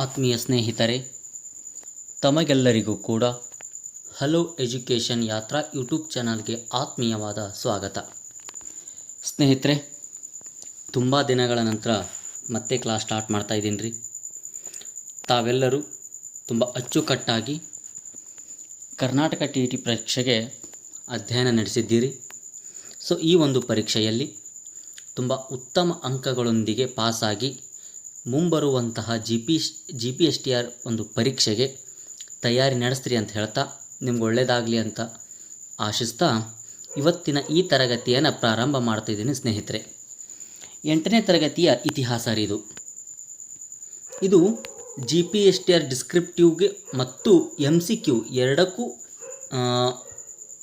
ಆತ್ಮೀಯ ಸ್ನೇಹಿತರೆ, ತಮಗೆಲ್ಲರಿಗೂ ಕೂಡ ಹಲೋ ಎಜುಕೇಷನ್ ಯಾತ್ರಾ ಯೂಟ್ಯೂಬ್ ಚಾನಲ್ಗೆ ಆತ್ಮೀಯವಾದ ಸ್ವಾಗತ. ಸ್ನೇಹಿತರೆ, ತುಂಬ ದಿನಗಳ ನಂತರ ಮತ್ತೆ ಕ್ಲಾಸ್ ಸ್ಟಾರ್ಟ್ ಮಾಡ್ತಾ ಇದ್ದೀನಿ ರೀ. ತಾವೆಲ್ಲರೂ ತುಂಬ ಅಚ್ಚುಕಟ್ಟಾಗಿ ಕರ್ನಾಟಕ ಟಿ ಟಿ ಪರೀಕ್ಷೆಗೆ ಅಧ್ಯಯನ ನಡೆಸಿದ್ದೀರಿ. ಸೊ, ಈ ಒಂದು ಪರೀಕ್ಷೆಯಲ್ಲಿ ತುಂಬ ಉತ್ತಮ ಅಂಕಗಳೊಂದಿಗೆ ಪಾಸಾಗಿ ಮುಂಬರುವಂತಹ G P G P S T R ಒಂದು ಪರೀಕ್ಷೆಗೆ ತಯಾರಿ ನಡೆಸ್ತೀರಿ ಅಂತ ಹೇಳ್ತಾ ನಿಮ್ಗೆ ಒಳ್ಳೆಯದಾಗಲಿ ಅಂತ ಆಶಿಸ್ತಾ ಇವತ್ತಿನ ಈ ತರಗತಿಯನ್ನು ಪ್ರಾರಂಭ ಮಾಡ್ತಾಯಿದ್ದೀನಿ ಸ್ನೇಹಿತರೆ. ಎಂಟನೇ ತರಗತಿಯ ಇತಿಹಾಸ ಇದು. ಇದು G P S T R ಡಿಸ್ಕ್ರಿಪ್ಟಿವ್ಗೆ ಮತ್ತು ಎಂ ಸಿ ಕ್ಯೂ ಎರಡಕ್ಕೂ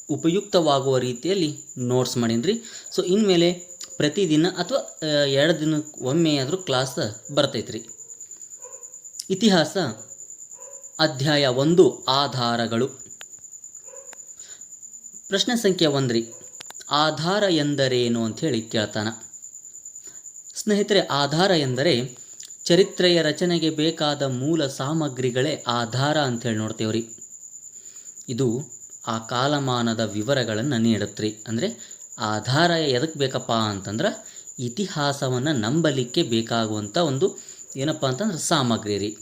ಉಪಯುಕ್ತವಾಗುವ ರೀತಿಯಲ್ಲಿ ನೋಟ್ಸ್ ಮಾಡೀನಿ ರೀ ಸೊ ಇನ್ಮೇಲೆ ಪ್ರತಿದಿನ ಅಥವಾ ಎರಡು ದಿನಕ್ಕೆ ಒಮ್ಮೆ ಆದರೂ ಕ್ಲಾಸ್ ಬರ್ತೈತ್ರಿ. ಇತಿಹಾಸ, ಅಧ್ಯಾಯ ಒಂದು, ಆಧಾರಗಳು. ಪ್ರಶ್ನೆ ಸಂಖ್ಯೆ ಒಂದ್ರಿ. ಆಧಾರ ಎಂದರೇನು ಅಂಥೇಳಿ ಕೇಳ್ತಾನ. ಸ್ನೇಹಿತರೆ, ಆಧಾರ ಎಂದರೆ ಚರಿತ್ರೆಯ ರಚನೆಗೆ ಬೇಕಾದ ಮೂಲ ಸಾಮಗ್ರಿಗಳೇ ಆಧಾರ ಅಂಥೇಳಿ ನೋಡ್ತೇವ್ರಿ. ಇದು ಆ ಕಾಲಮಾನದ ವಿವರಗಳನ್ನು ನೀಡುತ್ತೆ ರೀ ಅಂದರೆ ಆಧಾರ ಎದಕ್ಕೆ ಬೇಕಪ್ಪ ಅಂತಂದ್ರೆ ಇತಿಹಾಸವನ್ನು ನಂಬಲಿಕ್ಕೆ ಬೇಕಾಗುವಂಥ ಒಂದು ಏನಪ್ಪ ಅಂತಂದ್ರೆ ಸಾಮಗ್ರಿ ರೀ.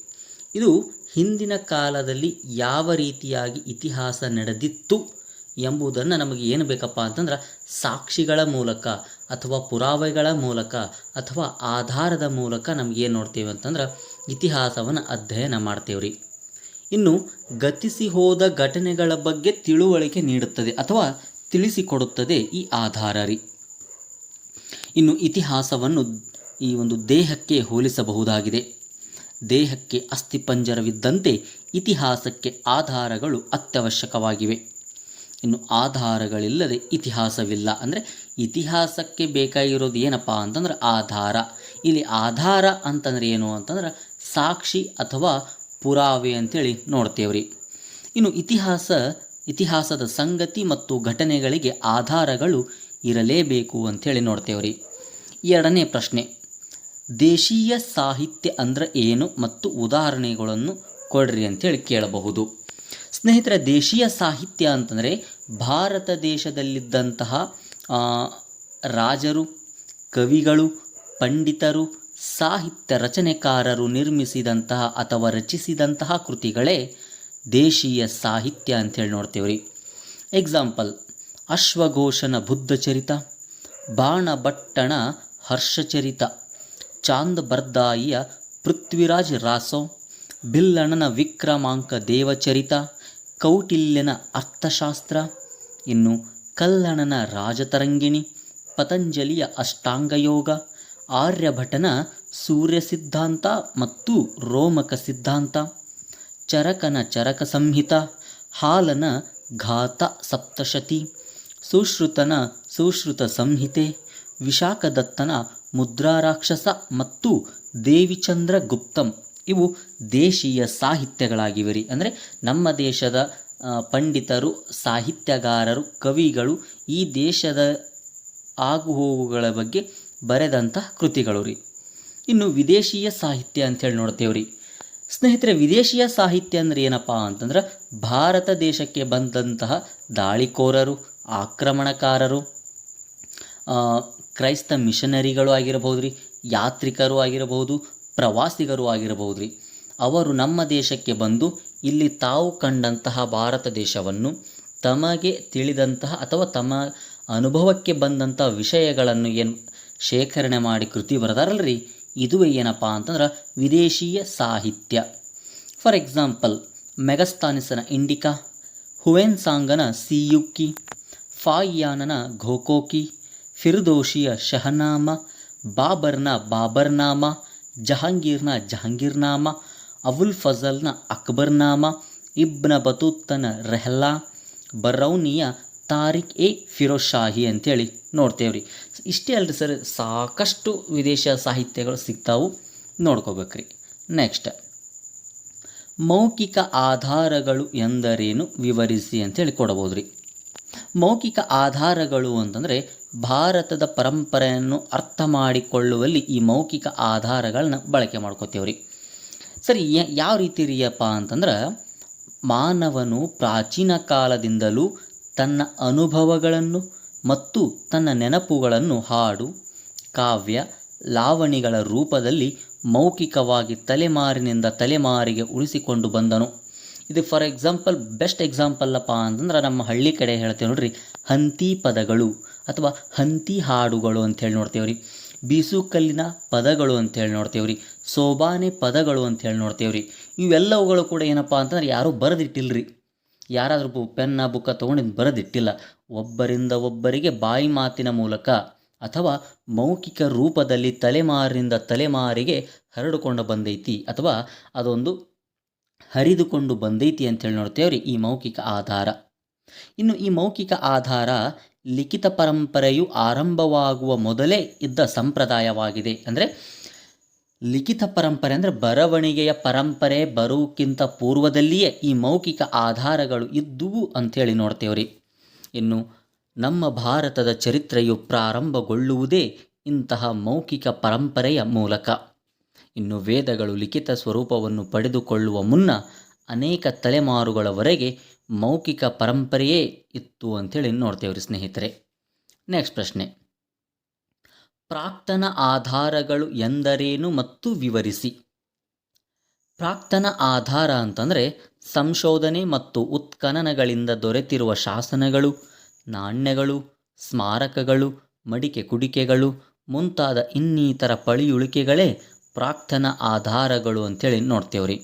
ಇದು ಹಿಂದಿನ ಕಾಲದಲ್ಲಿ ಯಾವ ರೀತಿಯಾಗಿ ಇತಿಹಾಸ ನಡೆದಿತ್ತು ಎಂಬುದನ್ನು ನಮಗೆ ಏನು ಬೇಕಪ್ಪ ಅಂತಂದ್ರೆ ಸಾಕ್ಷಿಗಳ ಮೂಲಕ ಅಥವಾ ಪುರಾವೆಗಳ ಮೂಲಕ ಅಥವಾ ಆಧಾರದ ಮೂಲಕ ನಮ್ಗೆ ಏನು ನೋಡ್ತೇವೆ ಅಂತಂದ್ರೆ ಇತಿಹಾಸವನ್ನು ಅಧ್ಯಯನ ಮಾಡ್ತೇವೆ ರೀ. ಇನ್ನು ಗತಿಸಿ ಹೋದ ಘಟನೆಗಳ ಬಗ್ಗೆ ತಿಳುವಳಿಕೆ ನೀಡುತ್ತದೆ ಅಥವಾ ತಿಳಿಸಿಕೊಡುತ್ತದೆ ಈ ಆಧಾರರಿ ಇನ್ನು ಇತಿಹಾಸವನ್ನು ಈ ಒಂದು ದೇಹಕ್ಕೆ ಹೋಲಿಸಬಹುದಾಗಿದೆ. ದೇಹಕ್ಕೆ ಅಸ್ಥಿಪಂಜರವಿದ್ದಂತೆ ಇತಿಹಾಸಕ್ಕೆ ಆಧಾರಗಳು ಅತ್ಯವಶ್ಯಕವಾಗಿವೆ. ಇನ್ನು ಆಧಾರಗಳಿಲ್ಲದೆ ಇತಿಹಾಸವಿಲ್ಲ ಅಂದರೆ ಇತಿಹಾಸಕ್ಕೆ ಬೇಕಾಗಿರೋದು ಏನಪ್ಪ ಅಂತಂದ್ರೆ ಆಧಾರ. ಇಲ್ಲಿ ಆಧಾರ ಅಂತಂದ್ರೆ ಏನು ಅಂತಂದ್ರೆ ಸಾಕ್ಷಿ ಅಥವಾ ಪುರಾವೆ ಅಂತೇಳಿ ನೋಡ್ತೇವ್ರಿ. ಇನ್ನು ಇತಿಹಾಸ ಇತಿಹಾಸದ ಸಂಗತಿ ಮತ್ತು ಘಟನೆಗಳಿಗೆ ಆಧಾರಗಳು ಇರಲೇಬೇಕು ಅಂಥೇಳಿ ನೋಡ್ತೇವ್ರಿ. ಎರಡನೇ ಪ್ರಶ್ನೆ, ದೇಶೀಯ ಸಾಹಿತ್ಯ ಅಂದ್ರೆ ಏನು ಮತ್ತು ಉದಾಹರಣೆಗಳನ್ನು ಕೊಡ್ರಿ ಅಂತೇಳಿ ಕೇಳಬಹುದು. ಸ್ನೇಹಿತರೆ, ದೇಶೀಯ ಸಾಹಿತ್ಯ ಅಂತಂದರೆ ಭಾರತ ದೇಶದಲ್ಲಿದ್ದಂತಹ ರಾಜರು, ಕವಿಗಳು, ಪಂಡಿತರು, ಸಾಹಿತ್ಯ ರಚನೆಕಾರರು ನಿರ್ಮಿಸಿದಂತಹ ಅಥವಾ ರಚಿಸಿದಂತಹ ಕೃತಿಗಳೇ ದೇಶೀಯ ಸಾಹಿತ್ಯ ಅಂಥೇಳಿ ನೋಡ್ತೇವ್ರಿ. ಎಕ್ಸಾಂಪಲ್ ಅಶ್ವಘೋಷನ ಬುದ್ಧಚರಿತ, ಬಾಣಭಟ್ಟಣ ಹರ್ಷಚರಿತ ಚಾಂದ್ ಬರ್ದಾಯಿಯ ಪೃಥ್ವಿರಾಜ್ ರಾಸೋ, ಬಿಲ್ಲಣನ ವಿಕ್ರಮಾಂಕ ದೇವಚರಿತ, ಕೌಟಿಲ್ಯನ ಅರ್ಥಶಾಸ್ತ್ರ, ಇನ್ನು ಕಲ್ಲಣನ ರಾಜತರಂಗಿಣಿ, ಪತಂಜಲಿಯ ಅಷ್ಟಾಂಗಯೋಗ, ಆರ್ಯಭಟನ ಸೂರ್ಯ ಸಿದ್ಧಾಂತ ಮತ್ತು ರೋಮಕ ಸಿದ್ಧಾಂತ. ಚರಕನ ಚರಕ ಸಂಹಿತ, ಹಾಲನ ಘಾತ ಸಪ್ತಶತಿ, ಸುಶ್ರುತನ ಸುಶ್ರುತ ಸಂಹಿತೆ, ವಿಶಾಖದತ್ತನ ಮುದ್ರಾರಾಕ್ಷಸ ಮತ್ತು ದೇವಿಚಂದ್ರ ಗುಪ್ತಂ. ಇವು ದೇಶೀಯ ಸಾಹಿತ್ಯಗಳಾಗಿವೆ ರೀ. ಅಂದರೆ ನಮ್ಮ ದೇಶದ ಪಂಡಿತರು, ಸಾಹಿತ್ಯಗಾರರು, ಕವಿಗಳು ಈ ದೇಶದ ಆಗುಹೋಗುಗಳ ಬಗ್ಗೆ ಬರೆದಂತಹ ಕೃತಿಗಳು ರೀ. ಇನ್ನು ವಿದೇಶೀಯ ಸಾಹಿತ್ಯ ಅಂಥೇಳಿ ನೋಡ್ತೇವೆ ರೀ ಸ್ನೇಹಿತರೆ, ವಿದೇಶೀಯ ಸಾಹಿತ್ಯ ಅಂದ್ರೆ ಏನಪ್ಪ ಅಂತಂದ್ರೆ ಭಾರತ ದೇಶಕ್ಕೆ ಬಂದಂತಹ ದಾಳಿಕೋರರು, ಆಕ್ರಮಣಕಾರರು ಕ್ರೈಸ್ತ ಮಿಷನರಿಗಳು ಆಗಿರಬಹುದು ರೀ, ಯಾತ್ರಿಕರು ಆಗಿರಬಹುದು, ಪ್ರವಾಸಿಗರು ಆಗಿರಬಹುದು ರೀ. ಅವರು ನಮ್ಮ ದೇಶಕ್ಕೆ ಬಂದು ಇಲ್ಲಿ ತಾವು ಕಂಡಂತಹ ಭಾರತ ದೇಶವನ್ನು ತಮಗೆ ತಿಳಿದಂತಹ ಅಥವಾ ತಮ್ಮ ಅನುಭವಕ್ಕೆ ಬಂದಂಥ ವಿಷಯಗಳನ್ನು ಏನು ಶೇಖರಣೆ ಮಾಡಿ ಕೃತಿ ಬರೆದಾರಲ್ರಿ. ಇದುವೇ ಏನಪ್ಪ ಅಂತಂದ್ರೆ ವಿದೇಶೀಯ ಸಾಹಿತ್ಯ. ಫಾರ್ ಎಕ್ಸಾಂಪಲ್ ಮೆಗಸ್ತಾನಿಸನ ಇಂಡಿಕಾ ಹುವೆನ್ ಸಾಂಗನ ಸಿಯುಕ್ಕಿ, ಫಾಯಿಯಾನನ ಘೋಕೋಕಿ ಫಿರ್ದೋಶಿಯ ಶಹನಾಮ, ಬಾಬರ್ನ ಬಾಬರ್ನಾಮ, ಜಹಾಂಗೀರ್ನ ಜಹಾಂಗೀರ್ನಾಮ, ಅಬುಲ್ ಫಜಲ್ನ ಅಕ್ಬರ್ನಾಮ, ಇಬ್ನ ಬತೂತ್ತನ ರೆಹ್ಲಾ, ಬರೌನಿಯ ತಾರಿಕ್ ಎ ಫಿರೋಜ್ ಶಾಹಿ ಅಂತೇಳಿ ನೋಡ್ತೇವ್ರಿ. ಇಷ್ಟೇ ಅಲ್ರಿ ಸರ್, ಸಾಕಷ್ಟು ವಿದೇಶ ಸಾಹಿತ್ಯಗಳು ಸಿಗ್ತಾವು ನೋಡ್ಕೋಬೇಕ್ರಿ. ನೆಕ್ಸ್ಟ್ ಮೌಖಿಕ ಆಧಾರಗಳು ಎಂದರೇನು? ವಿವರಿಸಿ ಅಂತೇಳಿ ಕೊಡಬಹುದು ರೀ ಮೌಖಿಕ ಆಧಾರಗಳು ಅಂತಂದರೆ ಭಾರತದ ಪರಂಪರೆಯನ್ನು ಅರ್ಥ ಮಾಡಿಕೊಳ್ಳುವಲ್ಲಿ ಈ ಮೌಖಿಕ ಆಧಾರಗಳನ್ನ ಬಳಕೆ ಮಾಡ್ಕೋತೇವ್ರಿ. ಸರಿ ಯಾವ ರೀತಿ ರೀಯಪ್ಪ ಅಂತಂದ್ರೆ ಮಾನವನು ಪ್ರಾಚೀನ ಕಾಲದಿಂದಲೂ ತನ್ನ ಅನುಭವಗಳನ್ನು ಮತ್ತು ತನ್ನ ನೆನಪುಗಳನ್ನು ಹಾಡು, ಕಾವ್ಯ, ಲಾವಣಿಗಳ ರೂಪದಲ್ಲಿ ಮೌಖಿಕವಾಗಿ ತಲೆಮಾರಿನಿಂದ ತಲೆಮಾರಿಗೆ ಉಳಿಸಿಕೊಂಡು ಬಂದನು. ಇದು ಫಾರ್ ಎಕ್ಸಾಂಪಲ್ ಬೆಸ್ಟ್ ಎಕ್ಸಾಂಪಲ್ ಅಪ್ಪ ಅಂತಂದ್ರೆ ನಮ್ಮ ಹಳ್ಳಿ ಕಡೆ ಹೇಳ್ತೇವೆ ನೋಡ್ರಿ, ಹಂತಿ ಪದಗಳು ಅಥವಾ ಹಂತಿ ಹಾಡುಗಳು ಅಂತೇಳಿ ನೋಡ್ತೇವ್ರಿ. ಬೀಸುಕಲ್ಲಿನ ಪದಗಳು ಅಂತೇಳಿ ನೋಡ್ತೇವ್ರಿ, ಸೋಬಾನೆ ಪದಗಳು ಅಂತೇಳಿ ನೋಡ್ತೇವ್ರಿ. ಇವೆಲ್ಲವುಗಳು ಕೂಡ ಏನಪ್ಪ ಅಂತಂದ್ರೆ ಯಾರೂ ಬರೆದಿಟ್ಟಿಲ್ರಿ. ಯಾರಾದರೂ ಪೆನ್ನ, ಬುಕ್ಕ ತೊಗೊಂಡು ಬರೆದಿಟ್ಟಿಲ್ಲ. ಒಬ್ಬರಿಂದ ಒಬ್ಬರಿಗೆ ಬಾಯಿ ಮಾತಿನ ಮೂಲಕ ಅಥವಾ ಮೌಖಿಕ ರೂಪದಲ್ಲಿ ತಲೆಮಾರಿನಿಂದ ತಲೆಮಾರಿಗೆ ಹರಡಿಕೊಂಡು ಬಂದೈತಿ ಅಥವಾ ಅದೊಂದು ಹರಿದುಕೊಂಡು ಬಂದೈತಿ ಅಂತೇಳಿ ನೋಡ್ತೇವ್ರಿ ಈ ಮೌಖಿಕ ಆಧಾರ. ಇನ್ನು ಈ ಮೌಖಿಕ ಆಧಾರ ಲಿಖಿತ ಪರಂಪರೆಯು ಆರಂಭವಾಗುವ ಮೊದಲೇ ಇದ್ದ ಸಂಪ್ರದಾಯವಾಗಿದೆ. ಅಂದರೆ ಲಿಖಿತ ಪರಂಪರೆ ಅಂದರೆ ಬರವಣಿಗೆಯ ಪರಂಪರೆ ಬರುವುಕ್ಕಿಂತ ಪೂರ್ವದಲ್ಲಿಯೇ ಈ ಮೌಖಿಕ ಆಧಾರಗಳು ಇದ್ದುವು ಅಂಥೇಳಿ ನೋಡ್ತೇವ್ರಿ. ಇನ್ನು ನಮ್ಮ ಭಾರತದ ಚರಿತ್ರೆಯು ಪ್ರಾರಂಭಗೊಳ್ಳುವುದೇ ಇಂತಹ ಮೌಖಿಕ ಪರಂಪರೆಯ ಮೂಲಕ. ಇನ್ನು ವೇದಗಳು ಲಿಖಿತ ಸ್ವರೂಪವನ್ನು ಪಡೆದುಕೊಳ್ಳುವ ಮುನ್ನ ಅನೇಕ ತಲೆಮಾರುಗಳವರೆಗೆ ಮೌಖಿಕ ಪರಂಪರೆಯೇ ಇತ್ತು ಅಂಥೇಳಿ ನೋಡ್ತೇವ್ರಿ ಸ್ನೇಹಿತರೆ. ನೆಕ್ಸ್ಟ್ ಪ್ರಶ್ನೆ. ಪ್ರಾಕ್ತನ ಆಧಾರಗಳು ಎಂದರೇನು ಮತ್ತು ವಿವರಿಸಿ. ಪ್ರಾಕ್ತನ ಆಧಾರ ಅಂತಂದರೆ ಸಂಶೋಧನೆ ಮತ್ತು ಉತ್ಖನನಗಳಿಂದ ದೊರೆತಿರುವ ಶಾಸನಗಳು, ನಾಣ್ಯಗಳು, ಸ್ಮಾರಕಗಳು, ಮಡಿಕೆ ಕುಡಿಕೆಗಳು, ಮುಂತಾದ ಇನ್ನಿತರ ಪಳಿಯುಳಿಕೆಗಳೇ ಪ್ರಾಕ್ತನ ಆಧಾರಗಳು ಅಂತೇಳಿ ನೋಡ್ತೇವ್ರಿ.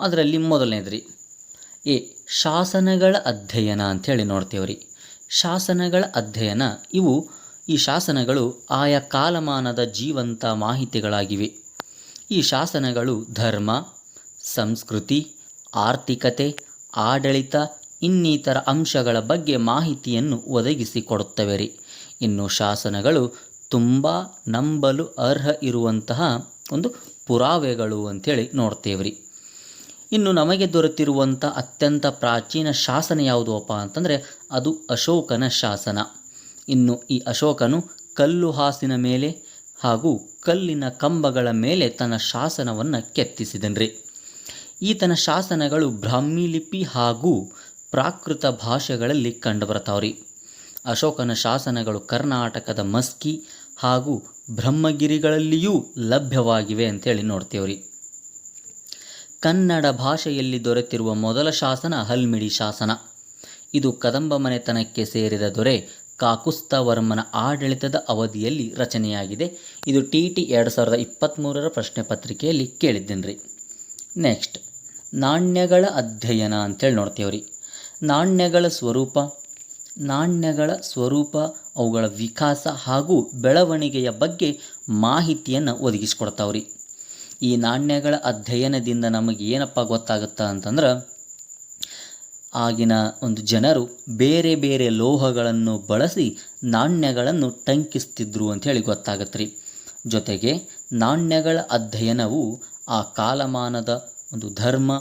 ಅದರಲ್ಲಿ ಮೊದಲನೇದ್ರಿ, ಎ, ಶಾಸನಗಳ ಅಧ್ಯಯನ ಅಂಥೇಳಿ ನೋಡ್ತೇವ್ರಿ. ಶಾಸನಗಳ ಅಧ್ಯಯನ ಇವು ಈ ಶಾಸನಗಳು ಆಯಾ ಕಾಲಮಾನದ ಜೀವಂತ ಮಾಹಿತಿಗಳಾಗಿವೆ. ಈ ಶಾಸನಗಳು ಧರ್ಮ, ಸಂಸ್ಕೃತಿ, ಆರ್ಥಿಕತೆ, ಆಡಳಿತ, ಇನ್ನಿತರ ಅಂಶಗಳ ಬಗ್ಗೆ ಮಾಹಿತಿಯನ್ನು ಒದಗಿಸಿಕೊಡುತ್ತವೆ ರೀ ಇನ್ನು ಶಾಸನಗಳು ತುಂಬ ನಂಬಲು ಅರ್ಹ ಇರುವಂತಹ ಒಂದು ಪುರಾವೆಗಳು ಅಂಥೇಳಿ ನೋಡ್ತೇವ್ರಿ. ಇನ್ನು ನಮಗೆ ದೊರೆತಿರುವಂಥ ಅತ್ಯಂತ ಪ್ರಾಚೀನ ಶಾಸನ ಯಾವುದಪ್ಪ ಅಂತಂದರೆ ಅದು ಅಶೋಕನ ಶಾಸನ. ಇನ್ನು ಈ ಅಶೋಕನು ಕಲ್ಲು ಹಾಸಿನ ಮೇಲೆ ಹಾಗೂ ಕಲ್ಲಿನ ಕಂಬಗಳ ಮೇಲೆ ತನ್ನ ಶಾಸನವನ್ನು ಕೆತ್ತಿಸಿದನ್ರಿ. ಈತನ ಶಾಸನಗಳು ಬ್ರಾಹ್ಮಿ ಲಿಪಿ ಹಾಗೂ ಪ್ರಾಕೃತ ಭಾಷೆಗಳಲ್ಲಿ ಕಂಡುಬರ್ತಾವ್ರಿ. ಅಶೋಕನ ಶಾಸನಗಳು ಕರ್ನಾಟಕದ ಮಸ್ಕಿ ಹಾಗೂ ಬ್ರಹ್ಮಗಿರಿಗಳಲ್ಲಿಯೂ ಲಭ್ಯವಾಗಿವೆ ಅಂತೇಳಿ ನೋಡ್ತೇವ್ರಿ. ಕನ್ನಡ ಭಾಷೆಯಲ್ಲಿ ದೊರೆತಿರುವ ಮೊದಲ ಶಾಸನ ಹಲ್ಮಿಡಿ ಶಾಸನ. ಇದು ಕದಂಬ ಮನೆತನಕ್ಕೆ ಸೇರಿದ ದೊರೆ ಕಾಕುಸ್ತವರ್ಮನ ಆಡಳಿತದ ಅವಧಿಯಲ್ಲಿ ರಚನೆಯಾಗಿದೆ. ಇದು ಟಿ ಟಿ ಎರಡು ಸಾವಿರದ ಇಪ್ಪತ್ತ್ಮೂರರ ಪ್ರಶ್ನೆ ಪತ್ರಿಕೆಯಲ್ಲಿ ಕೇಳಿದ್ದೇನೆ ನೆಕ್ಸ್ಟ್, ನಾಣ್ಯಗಳ ಅಧ್ಯಯನ ಅಂತೇಳಿ ನೋಡ್ತೇವ್ರಿ. ನಾಣ್ಯಗಳ ಸ್ವರೂಪ ನಾಣ್ಯಗಳ ಸ್ವರೂಪ, ಅವುಗಳ ವಿಕಾಸ ಹಾಗೂ ಬೆಳವಣಿಗೆಯ ಬಗ್ಗೆ ಮಾಹಿತಿಯನ್ನು ಒದಗಿಸ್ಕೊಡ್ತಾವ್ರಿ. ಈ ನಾಣ್ಯಗಳ ಅಧ್ಯಯನದಿಂದ ನಮಗೆ ಏನಪ್ಪ ಗೊತ್ತಾಗುತ್ತಾ ಅಂತಂದ್ರೆ ಆಗಿನ ಒಂದು ಜನರು ಬೇರೆ ಬೇರೆ ಲೋಹಗಳನ್ನು ಬಳಸಿ ನಾಣ್ಯಗಳನ್ನು ಟಂಕಿಸ್ತಿದ್ರು ಅಂಥೇಳಿ ಗೊತ್ತಾಗತ್ತೆ ರೀ ಜೊತೆಗೆ ನಾಣ್ಯಗಳ ಅಧ್ಯಯನವು ಆ ಕಾಲಮಾನದ ಒಂದು ಧರ್ಮ,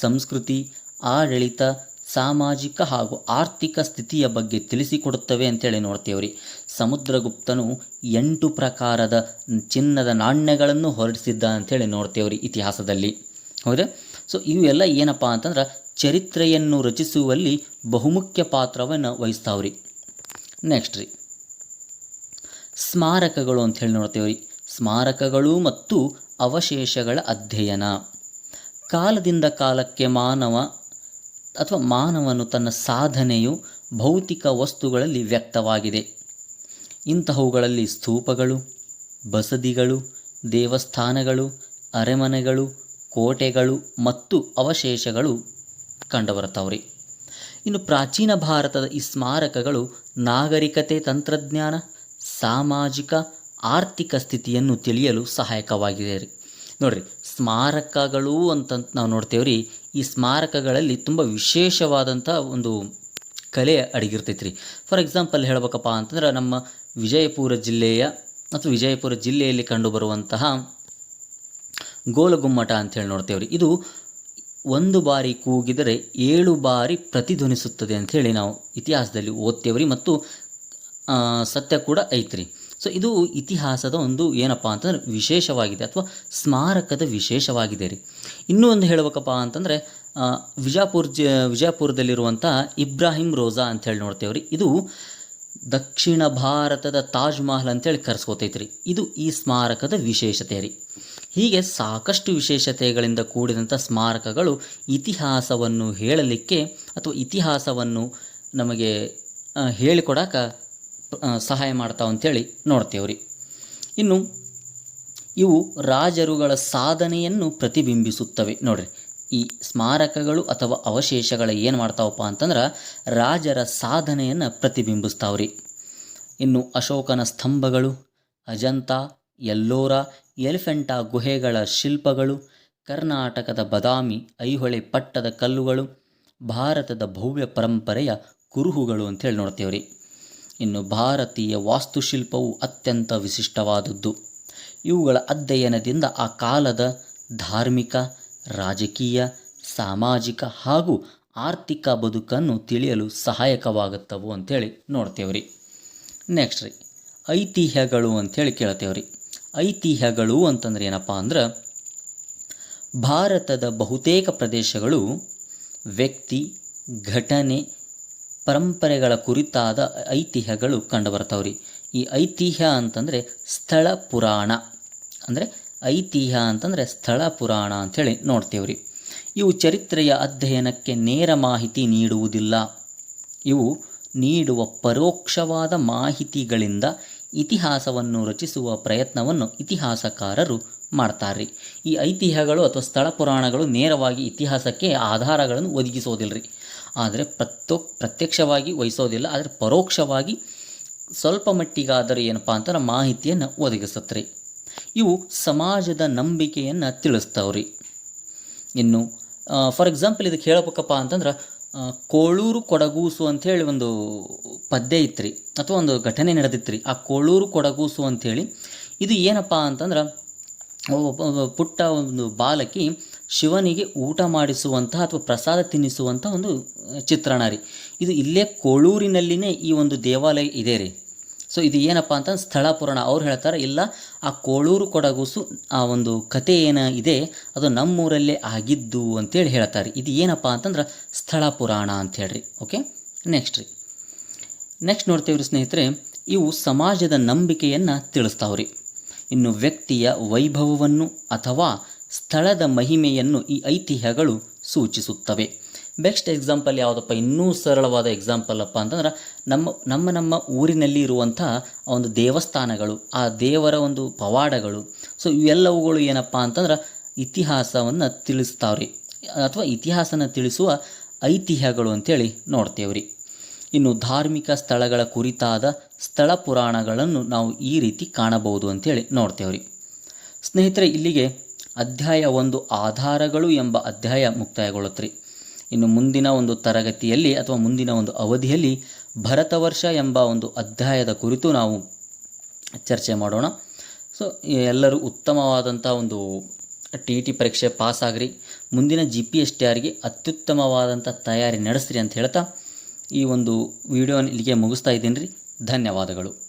ಸಂಸ್ಕೃತಿ, ಆಡಳಿತ, ಸಾಮಾಜಿಕ ಹಾಗೂ ಆರ್ಥಿಕ ಸ್ಥಿತಿಯ ಬಗ್ಗೆ ತಿಳಿಸಿಕೊಡುತ್ತವೆ ಅಂತೇಳಿ ನೋಡ್ತೇವ್ರಿ. ಸಮುದ್ರಗುಪ್ತನು ಎಂಟು ಪ್ರಕಾರದ ಚಿನ್ನದ ನಾಣ್ಯಗಳನ್ನು ಹೊರಡಿಸಿದ್ದ ಅಂತೇಳಿ ನೋಡ್ತೇವ್ರಿ ಇತಿಹಾಸದಲ್ಲಿ. ಹೌದಾ ಸೊ ಇವೆಲ್ಲ ಏನಪ್ಪ ಅಂತಂದ್ರೆ ಚರಿತ್ರೆಯನ್ನು ರಚಿಸುವಲ್ಲಿ ಬಹುಮುಖ್ಯ ಪಾತ್ರವನ್ನು ವಹಿಸ್ತಾವ್ರಿ. ನೆಕ್ಸ್ಟ್ ರೀ. ಸ್ಮಾರಕಗಳು ಅಂತ ಹೇಳಿ ನೋಡ್ತೇವ್ರಿ. ಸ್ಮಾರಕಗಳು ಮತ್ತು ಅವಶೇಷಗಳ ಅಧ್ಯಯನ. ಕಾಲದಿಂದ ಕಾಲಕ್ಕೆ ಮಾನವ ಅಥವಾ ಮಾನವನು ತನ್ನ ಸಾಧನೆಯು ಭೌತಿಕ ವಸ್ತುಗಳಲ್ಲಿ ವ್ಯಕ್ತವಾಗಿದೆ. ಇಂತಹವುಗಳಲ್ಲಿ ಸ್ತೂಪಗಳು, ಬಸದಿಗಳು, ದೇವಸ್ಥಾನಗಳು, ಅರೆಮನೆಗಳು, ಕೋಟೆಗಳು ಮತ್ತು ಅವಶೇಷಗಳು ಕಂಡುಬರ್ತಾವ್ರಿ ಇನ್ನು ಪ್ರಾಚೀನ ಭಾರತದ ಈ ಸ್ಮಾರಕಗಳು ನಾಗರಿಕತೆ ತಂತ್ರಜ್ಞಾನ, ಸಾಮಾಜಿಕ, ಆರ್ಥಿಕ ಸ್ಥಿತಿಯನ್ನು ತಿಳಿಯಲು ಸಹಾಯಕವಾಗಿದೆ ರೀ. ನೋಡ್ರಿ, ಸ್ಮಾರಕಗಳು ಅಂತ ನಾವು ನೋಡ್ತೇವ್ರಿ ಈ ಸ್ಮಾರಕಗಳಲ್ಲಿ ತುಂಬ ವಿಶೇಷವಾದಂಥ ಒಂದು ಕಲೆ ಅಡಗಿರ್ತೈತೆ ರೀ. ಫಾರ್ ಎಕ್ಸಾಂಪಲ್ ಹೇಳ್ಬೇಕಪ್ಪ ಅಂತಂದ್ರೆ ನಮ್ಮ ವಿಜಯಪುರ ಜಿಲ್ಲೆಯ ಅಥವಾ ವಿಜಯಪುರ ಜಿಲ್ಲೆಯಲ್ಲಿ ಕಂಡುಬರುವಂತಹ ಗೋಲಗುಮ್ಮಟ ಅಂತೇಳಿ ನೋಡ್ತೇವ್ರಿ ಇದು ಒಂದು ಬಾರಿ ಕೂಗಿದರೆ ಏಳು ಬಾರಿ ಪ್ರತಿಧ್ವನಿಸುತ್ತದೆ ಅಂಥೇಳಿ ನಾವು ಇತಿಹಾಸದಲ್ಲಿ ಓದ್ತೇವ್ರಿ ಮತ್ತು ಸತ್ಯ ಕೂಡ ಐತ್ರಿ. ಸೊ ಇದು ಇತಿಹಾಸದ ಒಂದು ಏನಪ್ಪ ಅಂತಂದ್ರೆ ವಿಶೇಷವಾಗಿದೆ ಅಥವಾ ಸ್ಮಾರಕದ ವಿಶೇಷವಾಗಿದೆ ರೀ. ಇನ್ನೂ ಒಂದು ಹೇಳಬೇಕಪ್ಪ ಅಂತಂದರೆ ವಿಜಾಪುರ ಜ ವಿಜಯಪುರದಲ್ಲಿರುವಂಥ ಇಬ್ರಾಹಿಂ ರೋಜಾ ಅಂಥೇಳಿ ನೋಡ್ತೇವ್ರಿ. ಇದು ದಕ್ಷಿಣ ಭಾರತದ ತಾಜ್ ಮಹಲ್ ಅಂತೇಳಿ ಕರೆಸ್ಕೋತೈತ್ರಿ. ಇದು ಈ ಸ್ಮಾರಕದ ವಿಶೇಷತೆ ರೀ. ಹೀಗೆ ಸಾಕಷ್ಟು ವಿಶೇಷತೆಗಳಿಂದ ಕೂಡಿದಂಥ ಸ್ಮಾರಕಗಳು ಇತಿಹಾಸವನ್ನು ಹೇಳಲಿಕ್ಕೆ ಅಥವಾ ಇತಿಹಾಸವನ್ನು ನಮಗೆ ಹೇಳಿಕೊಡಕ್ಕೆ ಸಹಾಯ ಮಾಡ್ತಾವೆ ಅಂತೇಳಿ ನೋಡ್ತೇವೆ ರೀ. ಇನ್ನು ಇವು ರಾಜರುಗಳ ಸಾಧನೆಯನ್ನು ಪ್ರತಿಬಿಂಬಿಸುತ್ತವೆ ನೋಡ್ರಿ. ಈ ಸ್ಮಾರಕಗಳು ಅಥವಾ ಅವಶೇಷಗಳ ಏನು ಮಾಡ್ತಾವಪ್ಪ ಅಂತಂದ್ರೆ ರಾಜರ ಸಾಧನೆಯನ್ನು ಪ್ರತಿಬಿಂಬಿಸ್ತಾವ್ರಿ ಇನ್ನು ಅಶೋಕನ ಸ್ತಂಭಗಳು, ಅಜಂತ ಎಲ್ಲೋರ ಎಲಿಫೆಂಟಾ ಗುಹೆಗಳ ಶಿಲ್ಪಗಳು, ಕರ್ನಾಟಕದ ಬದಾಮಿ ಐಹೊಳೆ ಪಟ್ಟದ ಕಲ್ಲುಗಳು, ಭಾರತದ ಭವ್ಯ ಪರಂಪರೆಯ ಕುರುಹುಗಳು ಅಂತೇಳಿ ನೋಡ್ತೇವ್ರಿ. ಇನ್ನು ಭಾರತೀಯ ವಾಸ್ತುಶಿಲ್ಪವು ಅತ್ಯಂತ ವಿಶಿಷ್ಟವಾದದ್ದು. ಇವುಗಳ ಅಧ್ಯಯನದಿಂದ ಆ ಕಾಲದ ಧಾರ್ಮಿಕ, ರಾಜಕೀಯ, ಸಾಮಾಜಿಕ ಹಾಗೂ ಆರ್ಥಿಕ ಬದುಕನ್ನು ತಿಳಿಯಲು ಸಹಾಯಕವಾಗುತ್ತವು ಅಂತೇಳಿ ನೋಡ್ತೇವ್ರಿ. ನೆಕ್ಸ್ಟ್ ರೀ, ಐತಿಹ್ಯಗಳು ಅಂಥೇಳಿ ಕೇಳ್ತೇವ್ರಿ. ಐತಿಹ್ಯಗಳು ಅಂತಂದ್ರೆ ಏನಪ್ಪ ಅಂದ್ರೆ ಭಾರತದ ಬಹುತೇಕ ಪ್ರದೇಶಗಳು ವ್ಯಕ್ತಿ, ಘಟನೆ, ಪರಂಪರೆಗಳ ಕುರಿತಾದ ಐತಿಹ್ಯಗಳು ಕಂಡುಬರ್ತಾವ್ರಿ. ಈ ಐತಿಹ್ಯ ಅಂತಂದರೆ ಸ್ಥಳ ಪುರಾಣ. ಅಂದರೆ ಐತಿಹ್ಯ ಅಂತಂದರೆ ಸ್ಥಳ ಪುರಾಣ ಅಂಥೇಳಿ ನೋಡ್ತೇವ್ರಿ. ಇವು ಚರಿತ್ರೆಯ ಅಧ್ಯಯನಕ್ಕೆ ನೇರ ಮಾಹಿತಿ ನೀಡುವುದಿಲ್ಲ. ಇವು ನೀಡುವ ಪರೋಕ್ಷವಾದ ಮಾಹಿತಿಗಳಿಂದ ಇತಿಹಾಸವನ್ನು ರಚಿಸುವ ಪ್ರಯತ್ನವನ್ನು ಇತಿಹಾಸಕಾರರು ಮಾಡ್ತಾರೆ ಈ ಐತಿಹ್ಯಗಳು ಅಥವಾ ಸ್ಥಳ ಪುರಾಣಗಳು ನೇರವಾಗಿ ಇತಿಹಾಸಕ್ಕೆ ಆಧಾರಗಳನ್ನು ಒದಗಿಸೋದಿಲ್ಲ ಆದರೆ ಪ್ರತ್ಯೋ, ಪ್ರತ್ಯಕ್ಷವಾಗಿ ವಹಿಸೋದಿಲ್ಲ, ಆದರೆ ಪರೋಕ್ಷವಾಗಿ ಸ್ವಲ್ಪ ಮಟ್ಟಿಗಾದರೂ ಏನಪ್ಪ ಅಂತಂದ್ರೆ ಮಾಹಿತಿಯನ್ನು ಒದಗಿಸುತ್ತೆ ಇವು ಸಮಾಜದ ನಂಬಿಕೆಯನ್ನು ತಿಳಿಸ್ತಾವ್ರಿ. ಇನ್ನು ಫಾರ್ ಎಕ್ಸಾಂಪಲ್ ಇದಕ್ಕೆ ಹೇಳಬೇಕಪ್ಪ ಅಂತಂದ್ರೆ ಕೋಳೂರು ಕೊಡಗೂಸು ಅಂಥೇಳಿ ಒಂದು ಪದ್ಯ ಇತ್ತು ಅಥವಾ ಒಂದು ಘಟನೆ ನಡೆದಿತ್ತು ರೀ ಆ ಕೋಳೂರು ಕೊಡಗೂಸು ಅಂಥೇಳಿ, ಇದು ಏನಪ್ಪ ಅಂತಂದ್ರೆ ಪುಟ್ಟ ಒಂದು ಬಾಲಕಿ ಶಿವನಿಗೆ ಊಟ ಮಾಡಿಸುವಂತಹ ಅಥವಾ ಪ್ರಸಾದ ತಿನ್ನಿಸುವಂಥ ಒಂದು ಚಿತ್ರಣ ರೀ. ಇದು ಇಲ್ಲೇ ಕೋಳೂರಿನಲ್ಲಿನೇ ಈ ಒಂದು ದೇವಾಲಯ ಇದೆ ರೀ. ಸೊ ಇದು ಏನಪ್ಪ ಅಂತ ಸ್ಥಳ ಪುರಾಣ. ಅವ್ರು ಹೇಳ್ತಾರೆ, ಇಲ್ಲ, ಆ ಕೋಳೂರು ಕೊಡಗುಸು, ಆ ಒಂದು ಕತೆ ಏನ ಇದೆ, ಅದು ನಮ್ಮೂರಲ್ಲೇ ಆಗಿದ್ದು ಅಂತೇಳಿ ಹೇಳ್ತಾರೆ. ಇದು ಏನಪ್ಪ ಅಂತಂದ್ರೆ ಸ್ಥಳ ಪುರಾಣ ಅಂತ ಹೇಳ್ರಿ. ಓಕೆ ನೆಕ್ಸ್ಟ್ ರೀ. ನೆಕ್ಸ್ಟ್ ನೋಡ್ತೇವೆ ರೀ ಸ್ನೇಹಿತರೆ, ಇವು ಸಮಾಜದ ನಂಬಿಕೆಯನ್ನು ತಿಳಿಸ್ತಾವ್ರಿ. ಇನ್ನು ವ್ಯಕ್ತಿಯ ವೈಭವವನ್ನು ಅಥವಾ ಸ್ಥಳದ ಮಹಿಮೆಯನ್ನು ಈ ಐತಿಹ್ಯಗಳು ಸೂಚಿಸುತ್ತವೆ. ಬೆಸ್ಟ್ ಎಕ್ಸಾಂಪಲ್ ಯಾವುದಪ್ಪ? ಇನ್ನೂ ಸರಳವಾದ ಎಕ್ಸಾಂಪಲ್ ಅಪ್ಪ ಅಂತಂದ್ರೆ, ನಮ್ಮ ನಮ್ಮ ನಮ್ಮ ಊರಿನಲ್ಲಿ ಇರುವಂಥ ಒಂದು ದೇವಸ್ಥಾನಗಳು, ಆ ದೇವರ ಒಂದು ಪವಾಡಗಳು. ಸೊ ಇವೆಲ್ಲವುಗಳು ಏನಪ್ಪ ಅಂತಂದ್ರೆ, ಇತಿಹಾಸವನ್ನು ತಿಳಿಸ್ತಾವ್ರಿ. ಅಥವಾ ಇತಿಹಾಸನ ತಿಳಿಸುವ ಐತಿಹ್ಯಗಳು ಅಂತೇಳಿ ನೋಡ್ತೇವ್ರಿ. ಇನ್ನು ಧಾರ್ಮಿಕ ಸ್ಥಳಗಳ ಕುರಿತಾದ ಸ್ಥಳ ಪುರಾಣಗಳನ್ನು ನಾವು ಈ ರೀತಿ ಕಾಣಬಹುದು ಅಂತೇಳಿ ನೋಡ್ತೇವ್ರಿ. ಸ್ನೇಹಿತರೆ, ಇಲ್ಲಿಗೆ ಅಧ್ಯಾಯ ಒಂದು ಆಧಾರಗಳು ಎಂಬ ಅಧ್ಯಾಯ ಮುಕ್ತಾಯಗೊಳ್ಳುತ್ತೆ ಇನ್ನು ಮುಂದಿನ ಒಂದು ತರಗತಿಯಲ್ಲಿ ಅಥವಾ ಮುಂದಿನ ಒಂದು ಅವಧಿಯಲ್ಲಿ ಭರತವರ್ಷ ಎಂಬ ಒಂದು ಅಧ್ಯಾಯದ ಕುರಿತು ನಾವು ಚರ್ಚೆ ಮಾಡೋಣ. ಸೊ ಎಲ್ಲರೂ ಉತ್ತಮವಾದಂಥ ಒಂದು ಟಿ ಟಿ ಪರೀಕ್ಷೆ ಪಾಸ್ ಆಗ್ರಿ. ಮುಂದಿನ ಜಿ ಪಿ ಎಸ್ ಟಿ ಆರ್ಗೆ ಅತ್ಯುತ್ತಮವಾದಂಥ ತಯಾರಿ ನಡೆಸ್ರಿ ಅಂತ ಹೇಳ್ತಾ ಈ ಒಂದು ವಿಡಿಯೋನ ಇಲ್ಲಿಗೆ ಮುಗಿಸ್ತಾ ಇದ್ದೀನಿ ರೀ. ಧನ್ಯವಾದಗಳು.